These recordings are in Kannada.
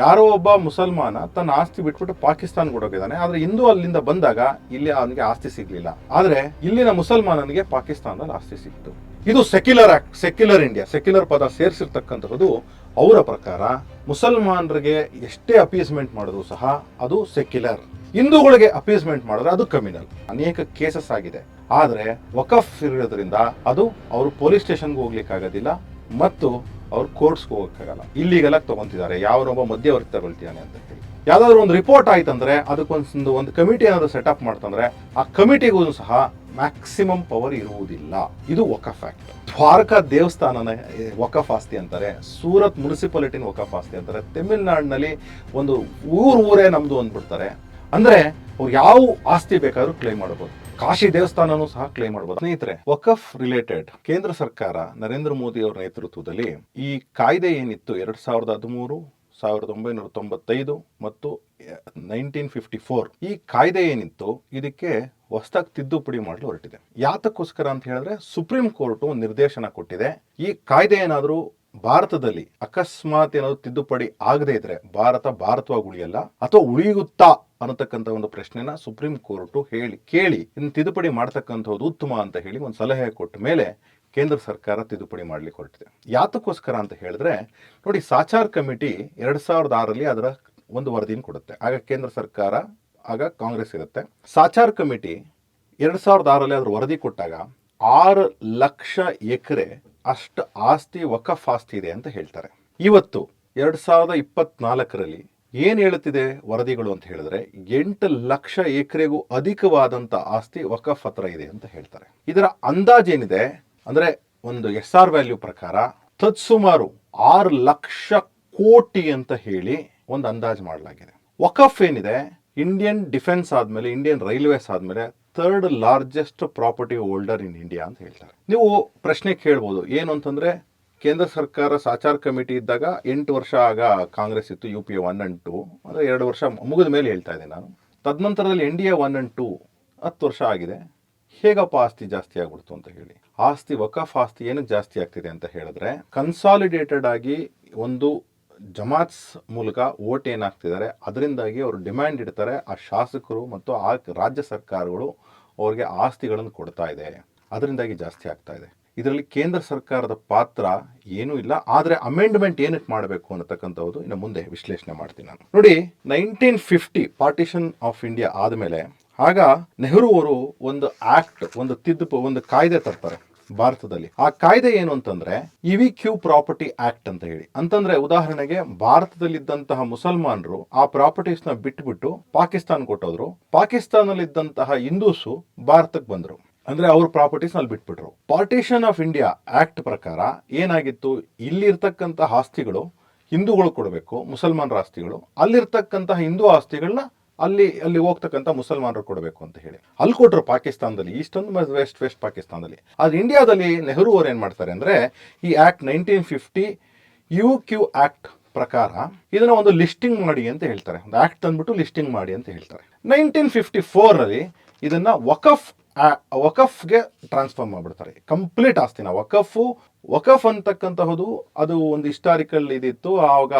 ಯಾರೋ ಒಬ್ಬ ಮುಸಲ್ಮಾನ ತನ್ನ ಆಸ್ತಿ ಬಿಟ್ಬಿಟ್ಟು ಪಾಕಿಸ್ತಾನ್ ಹೋಗಿದ್ದಾನೆ ಆದ್ರೆ ಹಿಂದೂ ಅಲ್ಲಿಂದ ಬಂದಾಗ ಇಲ್ಲಿ ಅವನಿಗೆ ಆಸ್ತಿ ಸಿಗ್ಲಿಲ್ಲ. ಆದ್ರೆ ಇಲ್ಲಿನ ಮುಸಲ್ಮಾನನಿಗೆ ಪಾಕಿಸ್ತಾನದಲ್ಲಿ ಆಸ್ತಿ ಸಿಕ್ತು. ಇದು secular act secular India secular ಪದ ಸೇರಿಸಿರ್ತಕ್ಕಂಥದ್ದು ಅವರ ಪ್ರಕಾರ ಮುಸಲ್ಮಾನರಿಗೆ ಎಷ್ಟೇ ಅಪೀಸ್ಮೆಂಟ್ ಮಾಡಿದ್ರು ಸಹ ಅದು ಸೆಕ್ಯುಲರ್ ಹಿಂದೂಗಳಿಗೆ ಅಪೀಸ್ಮೆಂಟ್ ಮಾಡಿದ್ರೆ ಅದು ಕಮ್ಯುನಲ್ ಅನೇಕ ಕೇಸಸ್ ಆಗಿದೆ. ಆದ್ರೆ ವಕಫ್ ಇರೋದ್ರಿಂದ ಅದು ಅವರು ಪೊಲೀಸ್ ಸ್ಟೇಷನ್ಗೆ ಹೋಗ್ಲಿಕ್ಕೆ ಆಗೋದಿಲ್ಲ ಮತ್ತು ಅವ್ರು ಕೋರ್ಟ್ಸ್ಗೆ ಹೋಗೋಕ್ಕಾಗಲ್ಲ. ಇಲ್ಲಿಗೆಲ್ಲ ತಗೊಂತಿದ್ದಾರೆ. ಯಾವನೊಬ್ಬ ಮಧ್ಯವರ್ತಿ ತಗೊಳ್ತಿದ್ದಾನೆ ಅಂತ ಹೇಳಿ. ಯಾವ್ದಾದ್ರು ಒಂದು ರಿಪೋರ್ಟ್ ಆಯ್ತಂದ್ರೆ ಅದಕ್ಕೊಂದು ಒಂದು ಕಮಿಟಿ ಏನಾದ್ರು ಸೆಟಪ್ ಮಾಡ್ತಂದ್ರೆ ಆ ಕಮಿಟಿಗೂ ಸಹ ಮ್ಯಾಕ್ಸಿಮಮ್ ಪವರ್ ಇರುವುದಿಲ್ಲ. ಇದು ವಕಫ್ ಆಕ್ಟ್ ದ್ವಾರಕಾ ದೇವಸ್ಥಾನನ ಏ, ವಕಫ್ ಆಸ್ತಿ ಅಂತಾರೆ. ಸೂರತ್ ಮುನ್ಸಿಪಾಲಿಟಿನ ವಕಫ್ ಆಸ್ತಿ ಅಂತಾರೆ. ತಮಿಳ್ನಾಡಿನಲ್ಲಿ ಒಂದು ಊರು ಊರೇ ನಮ್ದು ಅಂದ್ಬಿಡ್ತಾರೆ. ಅಂದ್ರೆ ಅವ್ರು ಯಾವ ಆಸ್ತಿ ಬೇಕಾದ್ರೂ ಕ್ಲೈಮ್ ಮಾಡಬಹುದು ಕಾಶಿ ದೇವಸ್ಥಾನನೂ ಸಹ ಕ್ಲೇಮ್ ಮಾಡಬಹುದು ಸ್ನೇಹಿತರೆ, ವಕಫ್ ರಿಲೇಟೆಡ್ ಕೇಂದ್ರ ಸರ್ಕಾರ ನರೇಂದ್ರ ಮೋದಿ ಅವರ ನೇತೃತ್ವದಲ್ಲಿ ಈ ಕಾಯ್ದೆ ಏನಿತ್ತು ಎರಡ್ ಸಾವಿರದ ಹದಿಮೂರು, ಸಾವಿರದ ಒಂಬೈನೂರ ತೊಂಬತ್ತೈದು ಮತ್ತು ನೈನ್ಟೀನ್ ಫಿಫ್ಟಿ ಫೋರ್ ಈ ಕಾಯ್ದೆ ಏನಿತ್ತು ಇದಕ್ಕೆ ಹೊಸದಾಗಿ ತಿದ್ದುಪಡಿ ಮಾಡಲು ಹೊರಟಿದೆ. ಯಾತಕ್ಕೋಸ್ಕರ ಅಂತ ಹೇಳಿದ್ರೆ ಸುಪ್ರೀಂ ಕೋರ್ಟ್ ನಿರ್ದೇಶನ ಕೊಟ್ಟಿದೆ. ಈ ಕಾಯ್ದೆ ಏನಾದರೂ ಭಾರತದಲ್ಲಿ ಅಕಸ್ಮಾತ್ ಏನಾದ್ರು ತಿದ್ದುಪಡಿ ಆಗದೇ ಇದ್ರೆ ಭಾರತ ಭಾರತವಾಗಿ ಉಳಿಯಲ್ಲ ಅಥವಾ ಉಳಿಯುತ್ತಾ ಅನ್ನತಕ್ಕಂಥ ಒಂದು ಪ್ರಶ್ನೆನ ಸುಪ್ರೀಂ ಕೋರ್ಟ್ ಹೇಳಿ, ಕೇಳಿ, ಇನ್ನು ತಿದ್ದುಪಡಿ ಮಾಡ್ತಕ್ಕಂಥದ್ದು ಉತ್ತಮ ಅಂತ ಹೇಳಿ ಒಂದು ಸಲಹೆ ಕೊಟ್ಟ ಮೇಲೆ ಕೇಂದ್ರ ಸರ್ಕಾರ ತಿದ್ದುಪಡಿ ಮಾಡ್ಲಿಕ್ಕೆ ಹೊರಟಿದೆ. ಯಾತಕ್ಕೋಸ್ಕರ ಅಂತ ಹೇಳಿದ್ರೆ, ನೋಡಿ, ಸಾಚಾರ್ ಕಮಿಟಿ ಎರಡ್ ಸಾವಿರದ ಆರಲ್ಲಿ ಅದರ ಒಂದು ವರದಿನ ಕೊಡುತ್ತೆ. ಆಗ ಕೇಂದ್ರ ಸರ್ಕಾರ, ಆಗ ಕಾಂಗ್ರೆಸ್ ಇರುತ್ತೆ. ಸಾಚಾರ್ ಕಮಿಟಿ ಎರಡ್ ಸಾವಿರದ ಆರಲ್ಲಿ ಅದರ ವರದಿ ಕೊಟ್ಟಾಗ ಆರು ಲಕ್ಷ ಎಕರೆ ಅಷ್ಟು ಆಸ್ತಿ ವಕಫ್ ಆಸ್ತಿ ಇದೆ ಅಂತ ಹೇಳ್ತಾರೆ. ಇವತ್ತು ಎರಡು ಸಾವಿರದ ಇಪ್ಪತ್ನಾಲ್ಕರಲ್ಲಿ ಏನು ಹೇಳುತ್ತಿದೆ ವರದಿಗಳು ಅಂತ ಹೇಳಿದ್ರೆ ಎಂಟು ಲಕ್ಷ ಎಕರೆಗೂ ಅಧಿಕವಾದಂತ ಆಸ್ತಿ ವಕಫ್ ಹತ್ರ ಇದೆ ಅಂತ ಹೇಳ್ತಾರೆ. ಇದರ ಅಂದಾಜೇನಿದೆ ಅಂದ್ರೆ ಒಂದು ಎಸ್ ಆರ್ ವ್ಯಾಲ್ಯೂ ಪ್ರಕಾರ ತತ್ಸುಮಾರು ಆರು ಲಕ್ಷ ಕೋಟಿ ಅಂತ ಹೇಳಿ ಒಂದು ಅಂದಾಜು ಮಾಡಲಾಗಿದೆ. ವಕಫ್ ಏನಿದೆ? ಇಂಡಿಯನ್ ಡಿಫೆನ್ಸ್ ಆದಮೇಲೆ, ಇಂಡಿಯನ್ ರೈಲ್ವೇಸ್ ಆದ್ಮೇಲೆ third largest property holder in India ಅಂತ ಹೇಳ್ತಾರೆ. ನೀವು ಪ್ರಶ್ನೆ ಕೇಳ್ಬೋದು, ಏನು ಅಂತಂದರೆ ಕೇಂದ್ರ ಸರ್ಕಾರ ಸಾಚಾರ್ ಕಮಿಟಿ ಇದ್ದಾಗ ಎಂಟು ವರ್ಷ ಆಗ ಕಾಂಗ್ರೆಸ್ ಇತ್ತು U P A one and two ಅಂದರೆ ಎರಡು ವರ್ಷ ಮುಗಿದ ಮೇಲೆ ಹೇಳ್ತಾ ಇದ್ದೀನಿ ನಾನು. ತದನಂತರದಲ್ಲಿ N D A one and two ಹತ್ತು ವರ್ಷ ಆಗಿದೆ. ಹೇಗಪ್ಪ ಆಸ್ತಿ ಜಾಸ್ತಿ ಆಗ್ಬಿಡ್ತು ಅಂತ ಹೇಳಿ. ಆಸ್ತಿ, ವಕಫ್ ಆಸ್ತಿ ಏನಕ್ಕೆ ಜಾಸ್ತಿ ಆಗ್ತಿದೆ ಅಂತ ಹೇಳಿದ್ರೆ ಕನ್ಸಾಲಿಡೇಟೆಡ್ ಆಗಿ ಒಂದು ಜಮಾತ್ಸ್ ಮೂಲಕ ಓಟ್ ಏನಾಗ್ತಿದ್ದಾರೆ, ಅದರಿಂದಾಗಿ ಅವರು ಡಿಮ್ಯಾಂಡ್ ಇಡ್ತಾರೆ, ಆ ಶಾಸಕರು ಮತ್ತು ಆ ರಾಜ್ಯ ಸರ್ಕಾರಗಳು ಅವ್ರಿಗೆ ಆಸ್ತಿಗಳನ್ನು ಕೊಡ್ತಾ ಇದೆ, ಅದರಿಂದಾಗಿ ಜಾಸ್ತಿ ಆಗ್ತಾ ಇದೆ. ಇದರಲ್ಲಿ ಕೇಂದ್ರ ಸರ್ಕಾರದ ಪಾತ್ರ ಏನೂ ಇಲ್ಲ, ಆದರೆ ಅಮೆಂಡ್ಮೆಂಟ್ ಏನಕ್ಕೆ ಮಾಡಬೇಕು ಅನ್ನತಕ್ಕಂಥದ್ದು ಇನ್ನು ಮುಂದೆ ವಿಶ್ಲೇಷಣೆ ಮಾಡ್ತೀನಿ ನಾನು. ನೋಡಿ nineteen fifty partition of India ಆದಮೇಲೆ, ಆಗ ನೆಹರು ಅವರು ಒಂದು ಆಕ್ಟ್ ಒಂದು ತಿದ್ದುಪ, ಒಂದು ಕಾಯ್ದೆ ತರ್ತಾರೆ. ಭಾರತದಲ್ಲಿ. ಆ ಕಾಯ್ದೆ ಏನು ಅಂತಂದ್ರೆ ಇವಿ ಕ್ಯೂ ಪ್ರಾಪರ್ಟಿ ಆಕ್ಟ್ ಅಂತ ಹೇಳಿ. ಅಂತಂದ್ರೆ ಉದಾಹರಣೆಗೆ, ಭಾರತದಲ್ಲಿದ್ದಂತಹ ಮುಸಲ್ಮಾನರು ಆ ಪ್ರಾಪರ್ಟೀಸ್ನ ಬಿಟ್ಬಿಟ್ಟು ಪಾಕಿಸ್ತಾನ್ ಕೊಟ್ಟೋದ್ರು. ಪಾಕಿಸ್ತಾನಲ್ಲಿದ್ದಂತಹ ಹಿಂದೂಸು ಭಾರತಕ್ಕೆ ಬಂದ್ರು. ಅಂದ್ರೆ ಅವ್ರ ಪ್ರಾಪರ್ಟೀಸ್ ಅಲ್ಲಿ ಬಿಟ್ಬಿಟ್ರು. ಪಾರ್ಟಿಷನ್ ಆಫ್ ಇಂಡಿಯಾ ಆಕ್ಟ್ ಪ್ರಕಾರ ಏನಾಗಿತ್ತು? ಇಲ್ಲಿರ್ತಕ್ಕಂತಹ ಆಸ್ತಿಗಳು ಹಿಂದೂಗಳು ಕೊಡಬೇಕು, ಮುಸಲ್ಮಾನರ ಆಸ್ತಿಗಳು. ಅಲ್ಲಿರ್ತಕ್ಕಂತಹ ಹಿಂದೂ ಆಸ್ತಿಗಳನ್ನ ಅಲ್ಲಿ ಅಲ್ಲಿ ಹೋಗ್ತಕ್ಕಂಥ ಮುಸಲ್ಮಾನರು ಕೊಡಬೇಕು ಅಂತ ಹೇಳಿ. ಅಲ್ಲಿ ಕೊಟ್ಟರು ಪಾಕಿಸ್ತಾನದಲ್ಲಿ, ಈಸ್ಟರ್ನ್ ವೆಸ್ಟ್ ವೆಸ್ಟ್ ಪಾಕಿಸ್ತಾನದಲ್ಲಿ. ಆದ್ರೆ ಇಂಡಿಯಾದಲ್ಲಿ ನೆಹರು ಅವ್ರು ಏನು ಮಾಡ್ತಾರೆ ಅಂದರೆ, ಈ act nineteen fifty U Q act ಪ್ರಕಾರ ಇದನ್ನ ಒಂದು ಲಿಸ್ಟಿಂಗ್ ಮಾಡಿ ಅಂತ ಹೇಳ್ತಾರೆ. ಒಂದು ಆ್ಯಕ್ಟ್ ತಂದ್ಬಿಟ್ಟು ಲಿಸ್ಟಿಂಗ್ ಮಾಡಿ ಅಂತ ಹೇಳ್ತಾರೆ. ನೈನ್ಟೀನ್ ಫಿಫ್ಟಿ ಫೋರಲ್ಲಿ ಇದನ್ನ ವಕಫ್ ಆ- ವಕಫ್ಗೆ ಟ್ರಾನ್ಸ್ಫರ್ ಮಾಡ್ಬಿಡ್ತಾರೆ. ಕಂಪ್ಲೀಟ್ ಆಸ್ತಿನ. ವಕಫು, ವಕಫ್ ಅಂತಕ್ಕಂತಹದು, ಅದು ಒಂದು ಹಿಸ್ಟಾರಿಕಲ್ ಇದಿತ್ತು. ಆವಾಗ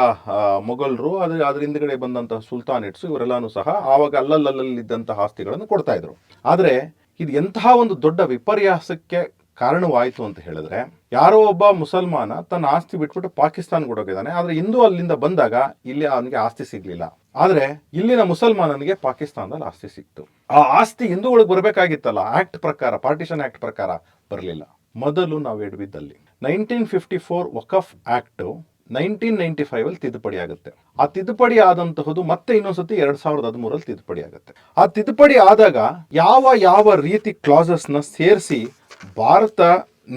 ಮೊಘಲ್ರು ಅದ್ರ ಅದ್ರ ಹಿಂದ್ಗಡೆ ಬಂದಂತಹ ಸುಲ್ತಾನೇಟ್ಸ್, ಇವರೆಲ್ಲಾನು ಸಹ ಆವಾಗ ಅಲ್ಲಲ್ಲಲ್ಲಿದ್ದಂತಹ ಆಸ್ತಿಗಳನ್ನು ಕೊಡ್ತಾ ಇದ್ರು. ಆದ್ರೆ, ಇದು ಎಂತಹ ಒಂದು ದೊಡ್ಡ ವಿಪರ್ಯಾಸಕ್ಕೆ ಕಾರಣವಾಯಿತು ಅಂತ ಹೇಳಿದ್ರೆ, ಯಾರೋ ಒಬ್ಬ ಮುಸಲ್ಮಾನ ತನ್ನ ಆಸ್ತಿ ಬಿಟ್ಬಿಟ್ಟು ಪಾಕಿಸ್ತಾನ್ ಹೋಗಿದ್ದಾನೆ ಆದ್ರೆ ಹಿಂದೂ ಅಲ್ಲಿಂದ ಬಂದಾಗ, ಇಲ್ಲಿ ಅವನಿಗೆ ಆಸ್ತಿ ಸಿಗ್ಲಿಲ್ಲ. ಆದ್ರೆ ಇಲ್ಲಿನ ಮುಸಲ್ಮಾನನಿಗೆ ಪಾಕಿಸ್ತಾನದಲ್ಲಿ ಆಸ್ತಿ ಸಿಕ್ತು. ಆ ಆಸ್ತಿ ಹಿಂದೂಗಳಿಗೆ ಬರಬೇಕಾಗಿತ್ತಲ್ಲ ಆಕ್ಟ್ ಪ್ರಕಾರ ಪಾರ್ಟಿಷನ್ ಆಕ್ಟ್ ಪ್ರಕಾರ ಬರಲಿಲ್ಲ. ಮೊದಲು ನಾವು ಎಡವಿದ್ದಲ್ಲಿ nineteen fifty four Waqf act nineteen ninety five ಅಲ್ಲಿ ತಿದ್ದುಪಡಿ ಆಗುತ್ತೆ. ಆ ತಿದ್ದುಪಡಿ ಆದಂತಹದ್ದು ಮತ್ತೆ ಇನ್ನೊಂದ್ಸತಿ ಎರಡ್ ಸಾವಿರದ ಹದಿಮೂರಲ್ಲಿ ತಿದ್ದುಪಡಿ ಆಗುತ್ತೆ. ಆ ತಿದ್ದುಪಡಿ ಆದಾಗ ಯಾವ ಯಾವ ರೀತಿ ಕ್ಲಾಸಸ್ನ ಸೇರಿಸಿ ಭಾರತ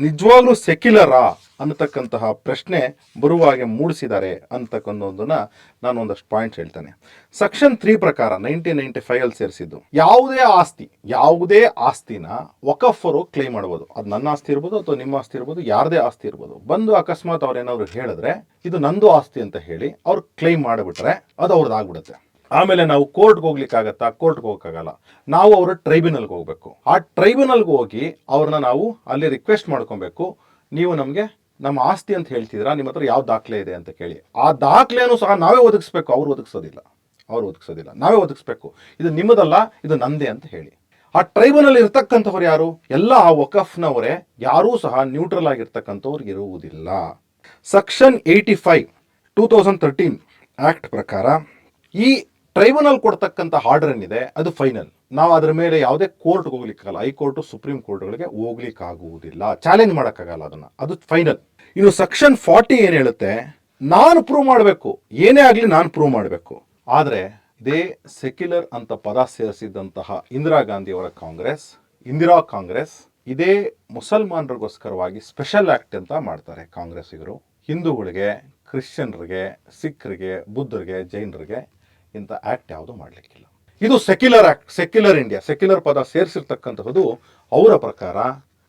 ನಿಜವಾಗ್ಲೂ ಸೆಕ್ಯುಲರಾ ಅನ್ನತಕ್ಕಂತಹ ಪ್ರಶ್ನೆ ಬರುವಾಗೆ ಮೂಡಿಸಿದ್ದಾರೆ ಅಂತಕ್ಕಂಥದ್ದನ್ನ ನಾನು ಒಂದಷ್ಟು ಪಾಯಿಂಟ್ಸ್ ಹೇಳ್ತೇನೆ. ಸೆಕ್ಷನ್ ತ್ರೀ ಪ್ರಕಾರ ನೈನ್ಟೀನ್ ನೈನ್ಟಿ ಫೈವ್ ಅಲ್ಲಿ ಸೇರಿಸಿದ್ದು, ಯಾವುದೇ ಆಸ್ತಿ, ಯಾವುದೇ ಆಸ್ತಿನ ವಕಫರು ಕ್ಲೈಮ್ ಮಾಡಬಹುದು ಅದು ನನ್ನ ಆಸ್ತಿ ಇರ್ಬೋದು ಅಥವಾ ನಿಮ್ಮ ಆಸ್ತಿ ಇರ್ಬೋದು, ಯಾರದೇ ಆಸ್ತಿ ಇರ್ಬೋದು. ಬಂದು ಅಕಸ್ಮಾತ್ ಅವ್ರೇನಾದ್ರು ಹೇಳಿದ್ರೆ, ಇದು ನಂದು ಆಸ್ತಿ ಅಂತ ಹೇಳಿ ಅವ್ರು ಕ್ಲೈಮ್ ಮಾಡಿಬಿಟ್ರೆ ಅದು ಅವ್ರದ್ದು ಆಗ್ಬಿಡುತ್ತೆ. ಆಮೇಲೆ ನಾವು ಕೋರ್ಟ್ಗೆ ಹೋಗ್ಲಿಕ್ಕಾಗತ್ತಾ ಕೋರ್ಟ್ಗೆ ಹೋಗೋಕ್ಕಾಗಲ್ಲ ನಾವು ಅವರ ಟ್ರೈಬ್ಯುನಲ್ಗೆ ಹೋಗ್ಬೇಕು. ಆ ಟ್ರೈಬ್ಯುನಲ್ಗೆ ಹೋಗಿ ಅವ್ರನ್ನ ನಾವು ಅಲ್ಲಿ ರಿಕ್ವೆಸ್ಟ್ ಮಾಡ್ಕೊಬೇಕು. ನೀವು ನಮಗೆ ನಮ್ಮ ಆಸ್ತಿ ಅಂತ ಹೇಳ್ತಿದ್ರ ನಿಮ್ಮ ಹತ್ರ ಯಾವ ದಾಖಲೆ ಇದೆ ಅಂತ ಕೇಳಿ. ಆ ದಾಖಲೆಯನ್ನು ಸಹ ನಾವೇ ಒದಗಿಸ್ಬೇಕು. ಅವ್ರು ಒದಗಿಸೋದಿಲ್ಲ. ಅವ್ರು ಒದಗಿಸೋದಿಲ್ಲ. ನಾವೇ ಒದಗಿಸ್ಬೇಕು. ಇದು ನಿಮ್ಮದಲ್ಲ, ಇದು ನಂದೇ ಅಂತ ಹೇಳಿ. ಆ ಟ್ರೈಬಲ್ ಇರ್ತಕ್ಕಂಥವ್ರು ಯಾರು? ಎಲ್ಲ ಆ ವಕಫ್ನವರೇ ಯಾರೂ ಸಹ ನ್ಯೂಟ್ರಲ್ ಆಗಿರ್ತಕ್ಕಂಥವ್ರು ಇರುವುದಿಲ್ಲ. Section eighty five two thousand thirteen act ಪ್ರಕಾರ ಈ ಟ್ರೈಬ್ಯುನಲ್ ಕೊಡ್ತಕ್ಕಂಥ ಆರ್ಡರ್ ಏನಿದೆ, ಅದು ಫೈನಲ್ ನಾವು ಅದರ ಮೇಲೆ ಯಾವುದೇ ಕೋರ್ಟ್ಗೆ ಹೋಗ್ಲಿಕ್ಕಾಗಲ್ಲ. ಹೈಕೋರ್ಟ್ ಸುಪ್ರೀಂ ಕೋರ್ಟ್ಗಳಿಗೆ ಹೋಗ್ಲಿಕ್ಕಾಗುವುದಿಲ್ಲ. ಚಾಲೆಂಜ್ ಮಾಡೋಕ್ಕಾಗಲ್ಲ ಅದನ್ನ. ಅದು ಫೈನಲ್ ಇನ್ನು ಸೆಕ್ಷನ್ ಫಾರ್ಟಿ ಏನು ಹೇಳುತ್ತೆ? ನಾನು ಪ್ರೂವ್ ಮಾಡಬೇಕು. ಏನೇ ಆಗಲಿ ನಾನು ಪ್ರೂವ್ ಮಾಡಬೇಕು. ಆದರೆ ಇದೇ ಸೆಕ್ಯುಲರ್ ಅಂತ ಪದ ಸೇರಿಸಿದಂತಹ ಇಂದಿರಾ ಗಾಂಧಿಯವರ ಕಾಂಗ್ರೆಸ್, ಇಂದಿರಾ ಕಾಂಗ್ರೆಸ್ ಇದೇ ಮುಸಲ್ಮಾನರಿಗೋಸ್ಕರವಾಗಿ ಸ್ಪೆಷಲ್ ಆಕ್ಟ್ ಅಂತ ಮಾಡ್ತಾರೆ ಕಾಂಗ್ರೆಸ್ಸಿಗರು. ಹಿಂದೂಗಳಿಗೆ, ಕ್ರಿಶ್ಚಿಯನ್ರಿಗೆ, ಸಿಖ್ರಿಗೆ, ಬುದ್ಧರಿಗೆ, ಜೈನರಿಗೆ ಇಂಥ ಆಕ್ಟ್ ಯಾವುದು ಮಾಡಲಿಕ್ಕಿಲ್ಲ. ಇದು secular act secular India secular ಪದ ಸೇರಿಸಿರ್ತಕ್ಕಂಥದ್ದು ಅವರ ಪ್ರಕಾರ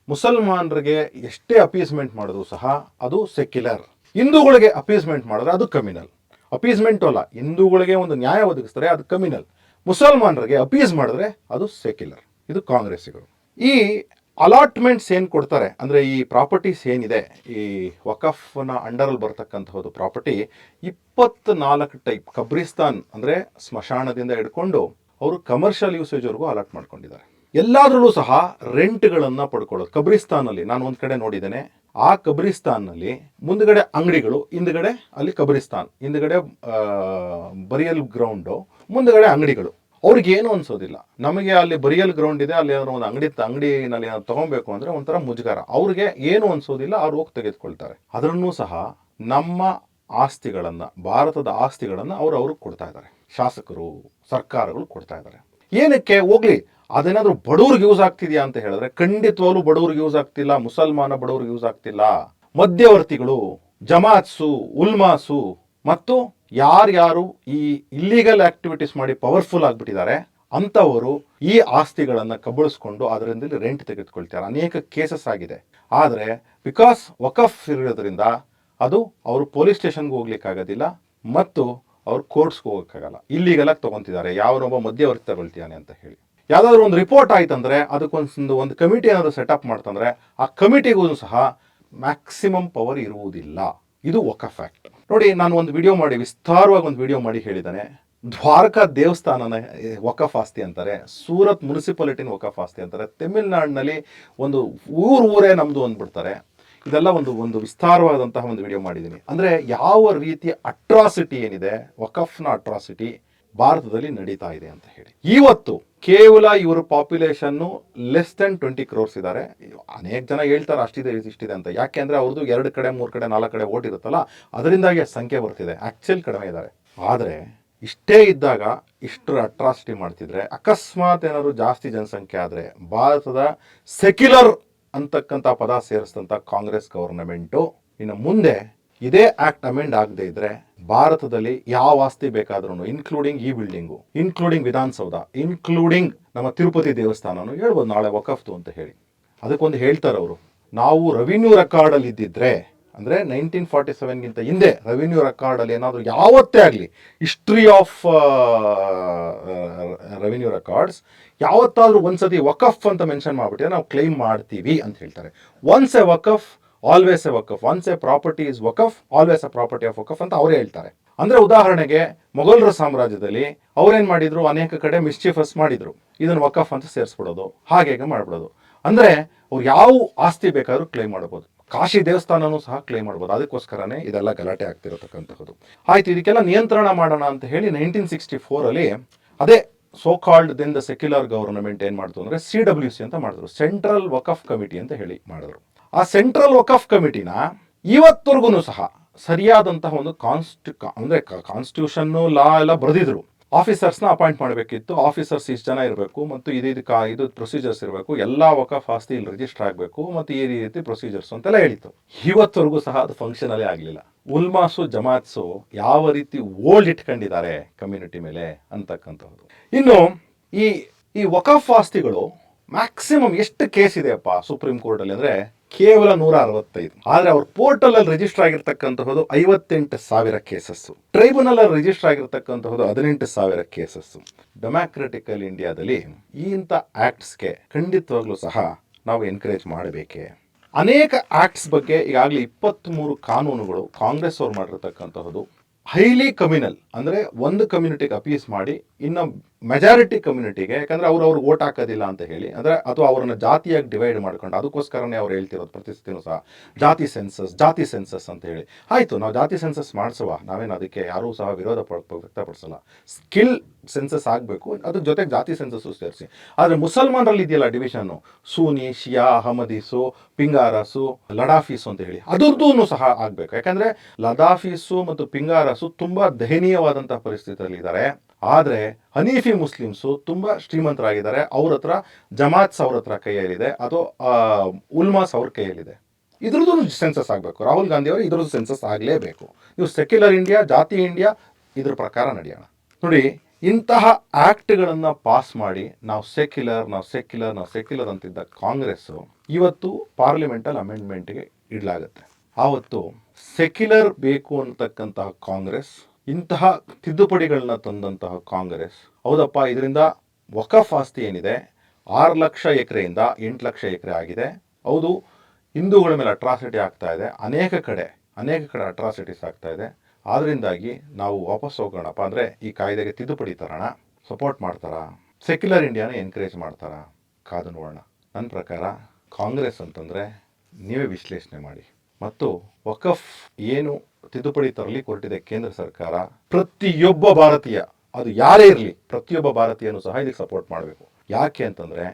ಮುಸಲ್ಮಾನರಿಗೆ ಎಷ್ಟೇ ಅಪೀಸ್ಮೆಂಟ್ ಮಾಡಿದ್ರು ಸಹ ಅದು ಸೆಕ್ಯುಲರ್ ಹಿಂದೂಗಳಿಗೆ ಅಪೀಸ್ಮೆಂಟ್ ಮಾಡಿದ್ರೆ ಅದು ಕಮಿನಲ್ ಅಪೀಸ್ಮೆಂಟ್ ಅಲ್ಲ, ಹಿಂದೂಗಳಿಗೆ ಒಂದು ನ್ಯಾಯ ಒದಗಿಸ್ತಾರೆ ಅದು ಕಮಿನಲ್ ಮುಸಲ್ಮಾನರಿಗೆ ಅಪೀಸ್ ಮಾಡಿದ್ರೆ ಅದು ಸೆಕ್ಯುಲರ್ ಇದು ಕಾಂಗ್ರೆಸ್ಸಿಗರು. ಈ ಅಲಾಟ್ಮೆಂಟ್ಸ್ ಏನು ಕೊಡ್ತಾರೆ? ಅಂದರೆ ಈ ಪ್ರಾಪರ್ಟೀಸ್ ಏನಿದೆ? ಈ ವಕಫ್ನ ಅಂಡರಲ್ಲಿ ಬರ್ತಕ್ಕಂಥದ್ದು ಪ್ರಾಪರ್ಟಿ ಇಪ್ಪತ್ನಾಲ್ಕು ಟೈಪ್ ಕಬ್ರಿಸ್ತಾನ್ ಅಂದರೆ ಸ್ಮಶಾನದಿಂದ ಹಿಡ್ಕೊಂಡು ಅವರು ಕಮರ್ಷಿಯಲ್ ಯೂಸೇಜ್ವರೆಗೂ ಅಲಾಟ್ ಮಾಡ್ಕೊಂಡಿದ್ದಾರೆ. ಎಲ್ಲಾದ್ರಲ್ಲೂ ಸಹ ರೆಂಟ್ಗಳನ್ನು ಪಡ್ಕೊಳ್ಳೋದು. ಕಬ್ರಿಸ್ತಾನಲ್ಲಿ ನಾನು ಒಂದು ಕಡೆ ನೋಡಿದ್ದೇನೆ. ಆ ಕಬ್ರಿಸ್ತಾನ್ನಲ್ಲಿ ಮುಂದ್ಗಡೆ ಅಂಗಡಿಗಳು, ಹಿಂದ್ಗಡೆ ಅಲ್ಲಿ ಕಬ್ರಿಸ್ತಾನ್, ಹಿಂದ್ಗಡೆ ಬರಿಯಲ್ ಗ್ರೌಂಡು ಮುಂದ್ಗಡೆ ಅಂಗಡಿಗಳು. ಅವ್ರಿಗೆ ಏನು ಅನ್ಸೋದಿಲ್ಲ. ನಮಗೆ ಅಲ್ಲಿ ಬರಿಯಲ್ ಗ್ರೌಂಡ್ ಇದೆ, ಅಲ್ಲಿ ಏನಾದ್ರು ಒಂದು ಅಂಗಡಿ ಅಂಗಡಿನಲ್ಲಿ ಏನಾದ್ರು ತಗೊಬೇಕು ಅಂದ್ರೆ ಒಂಥರ ಮುಜುಗರ. ಅವ್ರಿಗೆ ಏನು ಅನ್ಸೋದಿಲ್ಲ, ಅವ್ರು ಹೋಗಿ ತೆಗೆದುಕೊಳ್ತಾರೆ. ಅದರನ್ನೂ ಸಹ ನಮ್ಮ ಆಸ್ತಿಗಳನ್ನ, ಭಾರತದ ಆಸ್ತಿಗಳನ್ನ ಅವ್ರು ಅವ್ರಿಗೆ ಕೊಡ್ತಾ ಇದ್ದಾರೆ. ಶಾಸಕರು, ಸರ್ಕಾರಗಳು ಕೊಡ್ತಾ ಇದ್ದಾರೆ. ಏನಕ್ಕೆ? ಹೋಗ್ಲಿ, ಅದೇನಾದ್ರೂ ಬಡವ್ರಿಗೆ ಯೂಸ್ ಆಗ್ತಿದ್ಯಾ ಅಂತ ಹೇಳಿದ್ರೆ ಖಂಡಿತವಾಗ್ಲೂ ಬಡವ್ರಿಗೆ ಯೂಸ್ ಆಗ್ತಿಲ್ಲ, ಮುಸಲ್ಮಾನ ಬಡವ್ರಿಗೆ ಯೂಸ್ ಆಗ್ತಿಲ್ಲ. ಮಧ್ಯವರ್ತಿಗಳು, ಜಮಾತ್ಸು, ಉಲ್ಮಾಸು ಮತ್ತು ಯಾರ್ಯಾರು ಈ ಇಲ್ಲಿಗಲ್ ಆಕ್ಟಿವಿಟೀಸ್ ಮಾಡಿ ಪವರ್ಫುಲ್ ಆಗಿಬಿಟ್ಟಿದ್ದಾರೆ, ಅಂಥವರು ಈ ಆಸ್ತಿಗಳನ್ನ ಕಬಳಿಸ್ಕೊಂಡು ಅದರಿಂದ ರೆಂಟ್ ತೆಗೆದುಕೊಳ್ತಾರೆ. ಅನೇಕ ಕೇಸಸ್ ಆಗಿದೆ. ಆದರೆ ಬಿಕಾಸ್ ವಕಫ್ ಇರೋದ್ರಿಂದ ಅದು ಅವರು ಪೊಲೀಸ್ ಸ್ಟೇಷನ್ಗೆ ಹೋಗ್ಲಿಕ್ಕಾಗೋದಿಲ್ಲ ಮತ್ತು ಅವ್ರು ಕೋರ್ಟ್ಸ್ಗೆ ಹೋಗೋಕ್ಕಾಗಲ್ಲ. ಇಲ್ಲಿಗೆಲ್ಲ ತಗೊಂತಿದ್ದಾರೆ. ಯಾವನೊಬ್ಬ ಮಧ್ಯವರ್ತಿ ತಗೊಳ್ತಿದ್ದಾನೆ ಅಂತ ಹೇಳಿ. ಯಾವ್ದಾದ್ರು ಒಂದು ರಿಪೋರ್ಟ್ ಆಯ್ತಂದ್ರೆ ಅದಕ್ಕೊಂದು ಒಂದು ಕಮಿಟಿ ಏನಾದರೂ ಸೆಟಪ್ ಮಾಡ್ತಂದ್ರೆ ಆ ಕಮಿಟಿಗೂ ಸಹ ಮ್ಯಾಕ್ಸಿಮಮ್ ಪವರ್ ಇರುವುದಿಲ್ಲ. ಇದು ವಕಫ್ ಆಕ್ಟ್ ನೋಡಿ, ನಾನು ಒಂದು ವಿಡಿಯೋ ಮಾಡಿ, ವಿಸ್ತಾರವಾಗಿ ಒಂದು ವಿಡಿಯೋ ಮಾಡಿ ಹೇಳಿದ್ದಾನೆ. ದ್ವಾರಕಾ ದೇವಸ್ಥಾನನ ವಕಫ್ ಆಸ್ತಿ ಅಂತಾರೆ, ಸೂರತ್ ಮುನ್ಸಿಪಾಲಿಟಿನ ವಕಫ್ ಆಸ್ತಿ ಅಂತಾರೆ, ತಮಿಳ್ನಾಡಿನಲ್ಲಿ ಒಂದು ಊರು ಊರೇ ನಮ್ದು ಅಂದ್ಬಿಡ್ತಾರೆ. ಇದೆಲ್ಲ ಒಂದು ಒಂದು ವಿಸ್ತಾರವಾದಂತಹ ಒಂದು ವಿಡಿಯೋ ಮಾಡಿದ್ದೀನಿ. ಅಂದರೆ ಯಾವ ರೀತಿಯ ಅಟ್ರಾಸಿಟಿ ಏನಿದೆ, ವಕಫ್ನ ಅಟ್ರಾಸಿಟಿ ಭಾರತದಲ್ಲಿ ನಡೀತಾ ಇದೆ ಅಂತ ಹೇಳಿ. ಇವತ್ತು ಕೇವಲ ಇವರು population less than twenty crores ಇದ್ದಾರೆ. ಅನೇಕ ಜನ ಹೇಳ್ತಾರೆ ಅಷ್ಟಿದೆ, ಇಷ್ಟಿದೆ ಅಂತ. ಯಾಕೆ ಅಂದರೆ ಅವ್ರದ್ದು ಎರಡು ಕಡೆ, ಮೂರು ಕಡೆ, ನಾಲ್ಕು ಕಡೆ ಓಟ್ ಇರುತ್ತಲ್ಲ, ಅದರಿಂದಾಗಿ ಸಂಖ್ಯೆ ಬರ್ತಿದೆ. ಆಕ್ಚುಲ್ ಕಡಿಮೆ ಇದ್ದಾರೆ. ಆದರೆ ಇಷ್ಟೇ ಇದ್ದಾಗ ಇಷ್ಟರ ಅಟ್ರಾಸಿಟಿ ಮಾಡ್ತಿದ್ರೆ, ಅಕಸ್ಮಾತ್ ಏನಾದ್ರು ಜಾಸ್ತಿ ಜನಸಂಖ್ಯೆ ಆದರೆ ಭಾರತದ ಸೆಕ್ಯುಲರ್ ಅಂತಕ್ಕಂಥ ಪದ ಸೇರಿಸಿದಂಥ ಕಾಂಗ್ರೆಸ್ ಗವರ್ನಮೆಂಟು ಇನ್ನು ಮುಂದೆ ಇದೇ ಆಕ್ಟ್ ಅಮೆಂಡ್ ಆಗದೆ ಇದ್ರೆ ಭಾರತದಲ್ಲಿ ಯಾವ ಆಸ್ತಿ ಬೇಕಾದ್ರೂ ಇನ್ಕ್ಲೂಡಿಂಗ್ ಈ ಬಿಲ್ಡಿಂಗು ಇನ್ಕ್ಲೂಡಿಂಗ್ ವಿಧಾನಸೌಧ ಇನ್ಕ್ಲೂಡಿಂಗ್ ನಮ್ಮ ತಿರುಪತಿ ದೇವಸ್ಥಾನನು ಹೇಳ್ಬೋದು ನಾಳೆ ವಕಫ್ತು ಅಂತ ಹೇಳಿ. ಅದಕ್ಕೊಂದು ಹೇಳ್ತಾರೆ ಅವರು, ನಾವು ರೆವಿನ್ಯೂ ರೆಕಾರ್ಡಲ್ಲಿ ಇದ್ದಿದ್ರೆ, ಅಂದರೆ ನೈನ್ಟೀನ್ ಫಾರ್ಟಿ ಸೆವೆನ್ಗಿಂತ ಹಿಂದೆ ರೆವಿನ್ಯೂ ರೆಕಾರ್ಡಲ್ಲಿ ಏನಾದರೂ ಯಾವತ್ತೇ ಆಗಲಿ ಹಿಸ್ಟ್ರಿ ಆಫ್ ರೆವಿನ್ಯೂ ರೆಕಾರ್ಡ್ಸ್ ಯಾವತ್ತಾದ್ರೂ ಒಂದ್ಸತಿ ವಕಫ್ ಅಂತ ಮೆನ್ಷನ್ ಮಾಡಿಬಿಟ್ಟೆ ನಾವು ಕ್ಲೈಮ್ ಮಾಡ್ತೀವಿ ಅಂತ ಹೇಳ್ತಾರೆ. Once a Waqf always a Waqf once a property is Waqf always a property of Waqf ಅಂತ ಅವರೇ ಹೇಳ್ತಾರೆ. ಅಂದ್ರೆ ಉದಾಹರಣೆಗೆ ಮೊಘಲರ ಸಾಮ್ರಾಜ್ಯದಲ್ಲಿ ಅವ್ರೇನ್ ಮಾಡಿದ್ರು? ಅನೇಕ ಕಡೆ ಮಿಸ್ಚಿಫಸ್ ಮಾಡಿದ್ರು. ಇದನ್ನ ವಕಫ್ ಅಂತ ಸೇರಿಸ್ಬಿಡೋದು. ಹಾಗೆ ಮಾಡ್ಬಿಡೋದು. ಅಂದ್ರೆ ಅವ್ರು ಯಾವ ಆಸ್ತಿ ಬೇಕಾದ್ರೂ ಕ್ಲೈಮ್ ಮಾಡಬಹುದು ಕಾಶಿ ದೇವಸ್ಥಾನನೂ ಸಹ ಕ್ಲೈಮ್ ಮಾಡ್ಬೋದು. ಅದಕ್ಕೋಸ್ಕರನೇ ಇದೆಲ್ಲ ಗಲಾಟೆ ಆಗ್ತಿರತಕ್ಕಂಥದ್ದು ಆಯ್ತು, ಇದಕ್ಕೆಲ್ಲ ನಿಯಂತ್ರಣ ಮಾಡೋಣ ಅಂತ ಹೇಳಿ ನೈನ್ಟೀನ್ ಸಿಕ್ಸ್ಟಿ ಫೋರಲ್ಲಿ ಅದೇ so called then the secular government ಏನ್ ಮಾಡ್ತು ಅಂದ್ರೆ ಸಿ ಡಬ್ಲ್ಯೂ ಸಿ ಅಂತ ಮಾಡಿದ್ರು. ಸೆಂಟ್ರಲ್ ವಕಫ್ ಕಮಿಟಿ ಅಂತ ಹೇಳಿ ಮಾಡಿದ್ರು. ಆ ಸೆಂಟ್ರಲ್ ವಕಫ್ ಕಮಿಟಿನ ಇವತ್ತರ್ಗು ಸಹ ಸರಿಯಾದಂತಹ ಒಂದು ಕಾನ್ಸ್ಟಿ ಅಂದ್ರೆ ಕಾನ್ಸ್ಟಿಟ್ಯೂಷನ್ ಲಾ ಎಲ್ಲ ಬರೆದಿದ್ರು. ಆಫೀಸರ್ಸ್ನ ಅಪಾಯಿಂಟ್ ಮಾಡಬೇಕಿತ್ತು. ಆಫೀಸರ್ಸ್ ಇಷ್ಟು ಜನ ಇರಬೇಕು ಮತ್ತು ಇದು ಕಾ ಇದು ಪ್ರೊಸೀಜರ್ಸ್ ಇರಬೇಕು. ಎಲ್ಲ ವಕಫ್ ಆಸ್ತಿ ಇಲ್ಲಿ ರಿಜಿಸ್ಟರ್ ಆಗಬೇಕು ಮತ್ತು ಈ ರೀತಿ ಪ್ರೊಸೀಜರ್ಸ್ ಅಂತೆಲ್ಲ ಹೇಳಿತ್ತು. ಇವತ್ತವರೆಗೂ ಸಹ ಅದು ಫಂಕ್ಷನ್ ಅಲ್ಲೇ ಆಗಲಿಲ್ಲ. ಉಲ್ಮಾಸು, ಜಮಾತ್ಸು ಯಾವ ರೀತಿ ಓಲ್ಡ್ ಇಟ್ಕೊಂಡಿದ್ದಾರೆ ಕಮ್ಯುನಿಟಿ ಮೇಲೆ ಅಂತಕ್ಕಂಥದ್ದು ಇನ್ನು ಈ ಈ ವಕಫ್ ಆಸ್ತಿಗಳು ಮ್ಯಾಕ್ಸಿಮಮ್ ಎಷ್ಟು ಕೇಸ್ ಇದೆಯಪ್ಪ ಸುಪ್ರೀಂ ಕೋರ್ಟ್ ಅಲ್ಲಿ ಅಂದ್ರೆ ಕೇವಲ ನೂರ ಅರವತ್ತೈದು ಆದರೆ ಅವ್ರ ಪೋರ್ಟಲ್ ಅಲ್ಲಿ ರಿಜಿಸ್ಟರ್ ಆಗಿರ್ತಕ್ಕಂತಹದ್ದು ಐವತ್ತೆಂಟು ಸಾವಿರ ಕೇಸಸ್ ಟ್ರೈಬ್ಯುನಲ್ ಅಲ್ಲಿ ರಿಜಿಸ್ಟರ್ ಆಗಿರ್ತಕ್ಕಂತಹದ್ದು ಹದಿನೆಂಟು ಸಾವಿರ ಕೇಸಸ್ ಡೆಮಾಕ್ರೆಟಿಕಲ್ ಇಂಡಿಯಾದಲ್ಲಿ ಈ ಇಂಥ ಆಕ್ಟ್ಸ್ಗೆ ಖಂಡಿತವಾಗ್ಲೂ ಸಹ ನಾವು ಎನ್ಕರೇಜ್ ಮಾಡಬೇಕೆ. ಅನೇಕ ಆಕ್ಟ್ಸ್ ಬಗ್ಗೆ ಈಗಾಗಲೇ ಇಪ್ಪತ್ತ್ಮೂರು ಕಾನೂನುಗಳು ಕಾಂಗ್ರೆಸ್ ಅವ್ರು ಮಾಡಿರ್ತಕ್ಕಂತಹದ್ದು. ಹೈಲಿ ಕಮ್ಯುನಲ್ ಅಂದ್ರೆ ಒಂದು ಕಮ್ಯುನಿಟಿಗೆ ಅಪೀಸ್ ಮಾಡಿ ಇನ್ನು ಮೆಜಾರಿಟಿ ಕಮ್ಯುನಿಟಿಗೆ ಯಾಕಂದ್ರೆ ಅವ್ರು ಅವ್ರಿಗೆ ಓಟ್ ಹಾಕೋದಿಲ್ಲ ಅಂತ ಹೇಳಿ, ಅಂದ್ರೆ ಅಥವಾ ಅವ್ರನ್ನ ಜಾತಿಯಾಗಿ ಡಿವೈಡ್ ಮಾಡ್ಕೊಂಡು ಅದಕ್ಕೋಸ್ಕರನೇ ಅವ್ರು ಹೇಳ್ತಿರೋದು ಪ್ರತಿಷ್ಠಿನೂ ಸಹ, ಜಾತಿ ಸೆನ್ಸಸ್ ಜಾತಿ ಸೆನ್ಸಸ್ ಅಂತ ಹೇಳಿ. ಆಯ್ತು, ನಾವು ಜಾತಿ ಸೆನ್ಸಸ್ ಮಾಡಿಸುವ? ನಾವೇನು ಅದಕ್ಕೆ ಯಾರೂ ಸಹ ವಿರೋಧ ಪಡ್- ವ್ಯಕ್ತಪಡಿಸಲ್ಲ. ಸ್ಕಿಲ್ ಸೆನ್ಸಸ್ ಆಗಬೇಕು, ಅದ್ರ ಜೊತೆಗೆ ಜಾತಿ ಸೆನ್ಸಸ್ ಸೇರಿಸಿ. ಆದರೆ ಮುಸಲ್ಮಾನರಲ್ಲಿ ಇದೆಯಲ್ಲ ಡಿವಿಷನ್ನು ಸೂನಿ, ಶಿಯಾ, ಅಹಮದೀಸು, ಪಿಂಗಾರಸು, ಲಡಾಫೀಸು ಅಂತ ಹೇಳಿ. ಅದರದ್ದು ಸಹ ಆಗಬೇಕು. ಯಾಕಂದ್ರೆ ಲಡಾಫೀಸು ಮತ್ತು ಪಿಂಗಾರಸು ತುಂಬಾ ದಯನೀಯವಾದಂತಹ ಪರಿಸ್ಥಿತಿಯಲ್ಲಿ ಇದ್ದಾರೆ ಆದರೆ ಹನೀಫಿ ಮುಸ್ಲಿಮ್ಸು ತುಂಬ ಶ್ರೀಮಂತರಾಗಿದ್ದಾರೆ. ಅವ್ರ ಹತ್ರ ಜಮಾತ್ಸ್ ಅವ್ರ ಹತ್ರ ಕೈಯಲ್ಲಿದೆ. ಅದು ಉಲ್ಮಾಸ್ ಅವ್ರ ಕೈಯಲ್ಲಿದೆ. ಇದ್ರದ್ದು ಸೆನ್ಸಸ್ ಆಗಬೇಕು. ರಾಹುಲ್ ಗಾಂಧಿ ಅವರು ಇದ್ರದ್ದು ಸೆನ್ಸಸ್ ಆಗಲೇಬೇಕು. ನೀವು ಸೆಕ್ಯುಲರ್ ಇಂಡಿಯಾ ಜಾತಿ ಇಂಡಿಯಾ ಇದ್ರ ಪ್ರಕಾರ ನಡೆಯೋಣ. ನೋಡಿ, ಇಂತಹ ಆ್ಯಕ್ಟ್ಗಳನ್ನು ಪಾಸ್ ಮಾಡಿ ನಾವು ಸೆಕ್ಯುಲರ್ ನಾವು ಸೆಕ್ಯುಲರ್ ನಾವು ಸೆಕ್ಯುಲರ್ ಅಂತಿದ್ದ ಕಾಂಗ್ರೆಸ್ಸು ಇವತ್ತು ಪಾರ್ಲಿಮೆಂಟಲ್ ಅಮೆಂಡ್ಮೆಂಟ್ಗೆ ಇಡಲಾಗುತ್ತೆ. ಆವತ್ತು ಸೆಕ್ಯುಲರ್ ಬೇಕು ಅಂತಕ್ಕಂತಹ ಕಾಂಗ್ರೆಸ್ ಇಂತಹ ತಿದ್ದುಪಡಿಗಳನ್ನ ತಂದಂತಹ ಕಾಂಗ್ರೆಸ್. ಹೌದಪ್ಪ, ಇದರಿಂದ ವಕಫ್ ಆಸ್ತಿ ಏನಿದೆ? ಆರು ಲಕ್ಷ ಎಕರೆಯಿಂದ ಎಂಟು ಲಕ್ಷ ಎಕರೆ ಆಗಿದೆ. ಹೌದು, ಹಿಂದೂಗಳ ಮೇಲೆ ಅಟ್ರಾಸಿಟಿ ಆಗ್ತಾ ಇದೆ. ಅನೇಕ ಕಡೆ ಅನೇಕ ಕಡೆ ಅಟ್ರಾಸಿಟೀಸ್ ಆಗ್ತಾ ಇದೆ. ಆದ್ರಿಂದಾಗಿ ನಾವು ವಾಪಸ್ ಹೋಗೋಣಪ್ಪ. ಅಂದರೆ ಈ ಕಾಯ್ದೆಗೆ ತಿದ್ದುಪಡಿ ತರೋಣ. ಸಪೋರ್ಟ್ ಮಾಡ್ತಾರಾ? ಸೆಕ್ಯುಲರ್ ಇಂಡಿಯಾನ ಎನ್ಕರೇಜ್ ಮಾಡ್ತಾರಾ? ಕಾದು ನೋಡೋಣ. ನನ್ನ ಪ್ರಕಾರ ಕಾಂಗ್ರೆಸ್ ಅಂತಂದರೆ ನೀವೇ ವಿಶ್ಲೇಷಣೆ ಮಾಡಿ. ಮತ್ತು ವಕಫ್ ಏನು ತಿದ್ದುಪಡಿ ತರಲಿ, ಕೊರಟಿದೆ ಕೇಂದ್ರ ಸರ್ಕಾರ, ಪ್ರತಿಯೊಬ್ಬ ಭಾರತೀಯ, ಅದು ಯಾರೇ ಇರಲಿ, ಪ್ರತಿಯೊಬ್ಬ ಭಾರತೀಯನು ಸಹ ಇದಕ್ಕೆ ಸಪೋರ್ಟ್ ಮಾಡಬೇಕು. ಯಾಕೆ ಅಂತಂದರೆ,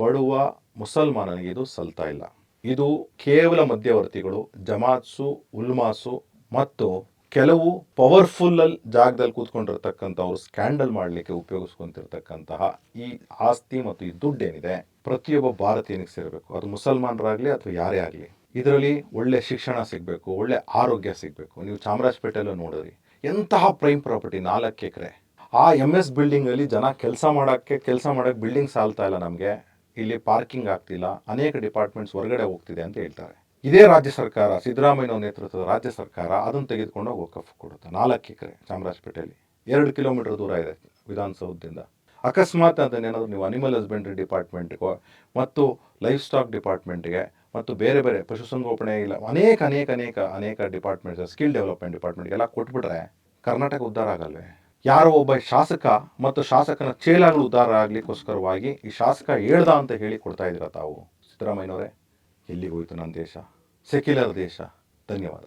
ಬಡವ ಮುಸಲ್ಮಾನನಿಗೆ ಇದು ಸಲ್ತಾ ಇಲ್ಲ. ಇದು ಕೇವಲ ಮಧ್ಯವರ್ತಿಗಳು, ಜಮಾತ್ಸು, ಉಲ್ಮಾಸು ಮತ್ತು ಕೆಲವು ಪವರ್ಫುಲ್ ಅಲ್ಲಿ ಜಾಗದಲ್ಲಿ ಕೂತ್ಕೊಂಡಿರ್ತಕ್ಕಂಥವ್ರು ಸ್ಕ್ಯಾಂಡಲ್ ಮಾಡಲಿಕ್ಕೆ ಉಪಯೋಗಿಸ್ಕೊಂತಿರ್ತಕ್ಕಂತಹ ಈ ಆಸ್ತಿ ಮತ್ತು ಈ ದುಡ್ಡೇನಿದೆ, ಪ್ರತಿಯೊಬ್ಬ ಭಾರತೀಯನಿಗೆ ಸೇರಬೇಕು. ಅದು ಮುಸಲ್ಮಾನರಾಗಲಿ ಅಥವಾ ಯಾರೇ ಆಗಲಿ. ಇದರಲ್ಲಿ ಒಳ್ಳೆ ಶಿಕ್ಷಣ ಸಿಗಬೇಕು, ಒಳ್ಳೆ ಆರೋಗ್ಯ ಸಿಗಬೇಕು. ನೀವು ಚಾಮರಾಜಪೇಟೆಯಲ್ಲೂ ನೋಡಿದ್ರಿ. ಎಂತಹ ಪ್ರೈಮ್ ಪ್ರಾಪರ್ಟಿ ನಾಲ್ಕು ಎಕರೆ. ಆ ಎಂ ಎಸ್ ಬಿಲ್ಡಿಂಗಲ್ಲಿ ಜನ ಕೆಲಸ ಮಾಡೋಕ್ಕೆ ಕೆಲಸ ಮಾಡೋಕ್ಕೆ ಬಿಲ್ಡಿಂಗ್ ಸಾಲ್ತಾ ಇಲ್ಲ ನಮಗೆ. ಇಲ್ಲಿ ಪಾರ್ಕಿಂಗ್ ಆಗ್ತಿಲ್ಲ. ಅನೇಕ ಡಿಪಾರ್ಟ್ಮೆಂಟ್ಸ್ ಹೊರಗಡೆ ಹೋಗ್ತಿದೆ ಅಂತ ಹೇಳ್ತಾರೆ. ಇದೇ ರಾಜ್ಯ ಸರ್ಕಾರ ಸಿದ್ದರಾಮಯ್ಯ ನೇತೃತ್ವದ ರಾಜ್ಯ ಸರ್ಕಾರ ಅದನ್ನು ತೆಗೆದುಕೊಂಡು ಹೋಗಿ ವಕಫ್ ಕೊಡುತ್ತೆ. ನಾಲ್ಕು ಎಕರೆ ಚಾಮರಾಜಪೇಟೆಯಲ್ಲಿ. ಎರಡು ಕಿಲೋಮೀಟರ್ ದೂರ ಇದೆ ವಿಧಾನಸೌಧದಿಂದ. ಅಕಸ್ಮಾತ್ ಅದನ್ನೇನಾದರೂ ನೀವು ಅನಿಮಲ್ ಹಸ್ಬೆಂಡ್ರಿ ಡಿಪಾರ್ಟ್ಮೆಂಟ್ಗೋ ಮತ್ತು ಲೈಫ್ ಸ್ಟಾಕ್ ಡಿಪಾರ್ಟ್ಮೆಂಟ್ಗೆ ಮತ್ತು ಬೇರೆ ಬೇರೆ ಪಶುಸಂಗೋಪನೆ ಇಲ್ಲ. ಅನೇಕ ಅನೇಕ ಅನೇಕ ಅನೇಕ ಡಿಪಾರ್ಟ್ಮೆಂಟ್ಸ್ ಸ್ಕಿಲ್ ಡೆವಲಪ್ಮೆಂಟ್ ಡಿಪಾರ್ಟ್ಮೆಂಟ್ ಎಲ್ಲ ಕೊಟ್ಬಿಟ್ರೆ ಕರ್ನಾಟಕ ಉದ್ಧಾರ ಆಗಲ್ವೇ? ಯಾರೋ ಒಬ್ಬ ಶಾಸಕ ಮತ್ತು ಶಾಸಕನ ಚೇಲಾಗಳು ಉದ್ಧಾರ ಆಗ್ಲಿಕ್ಕೋಸ್ಕರವಾಗಿ ಈ ಶಾಸಕ ಹೇಳ್ದ ಅಂತ ಹೇಳಿ ಕೊಡ್ತಾ ಇದ್ದೀರಾ ತಾವು? ಸಿದ್ದರಾಮಯ್ಯನವರೇ, ಎಲ್ಲಿಗೆ ಹೋಯಿತು ನನ್ನ ದೇಶ? ಸೆಕ್ಯುಲರ್ ದೇಶ. ಧನ್ಯವಾದ